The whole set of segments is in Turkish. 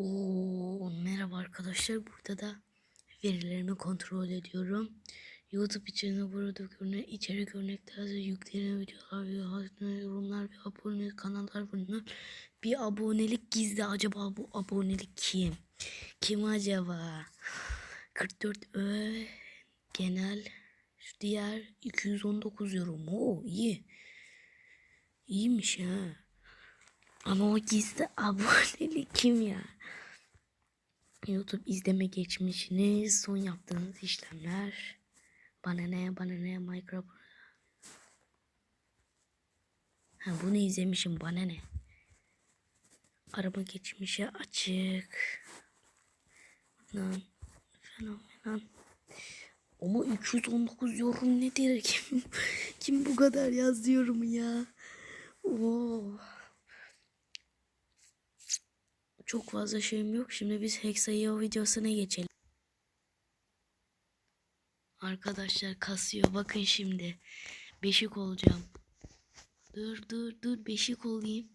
Oo, merhaba arkadaşlar. Burada da verilerimi kontrol ediyorum. YouTube içerisinde burada görünen içerik örnekleri, yüklenen videolar, ve yorumlar ve abone kanallar bunlar. Bir abonelik gizli. Acaba bu abonelik kim? Kim acaba? 44 ö genel şu diğer 219 yorum. Oo iyi. İyiymiş ha. Ama o gizli abonelik kim ya? YouTube izleme geçmişiniz, son yaptığınız işlemler. Bana ne, bana ne, Minecraft. Ha bunu izlemişim, bana ne? Araba geçmişi açık. Lan, fenomen. Ama 219 yorum nedir? Kim, kim bu kadar yazdı yorumu ya? Oo. Çok fazla şeyim yok. Şimdi biz Hexayo videosuna geçelim. Arkadaşlar kasıyor. Bakın şimdi. Beşik olacağım. Dur dur dur. Beşik olayım.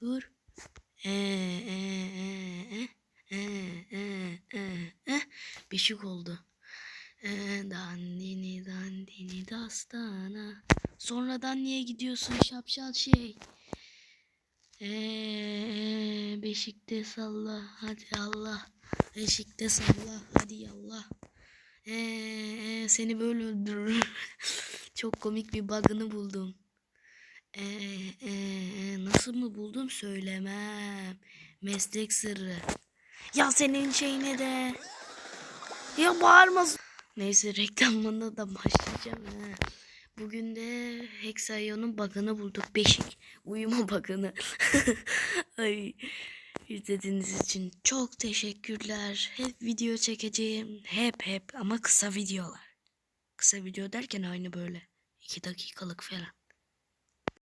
Dur. Ee, ee, ee. Beşik oldu. Dandini dandini dastana. Sonradan niye gidiyorsun şapşal şey? Ee, beşikte salla hadi Allah. Beşikte salla hadi yallah. Ee, seni böyle öldürür. Çok komik bir bug'ını buldum. Ee, ee, nasıl mı buldum söylemem. Meslek sırrı. Ya senin şeyine de. Ya bağırma. Neyse reklamına da başlayacağım. He. Bugün de Hexayon'un bug'ını bulduk. Beşik uyuma bug'ını. Ay izlediğiniz için çok teşekkürler. Hep video çekeceğim. Hep hep ama kısa videolar. Kısa video derken aynı böyle. 2 dakikalık falan.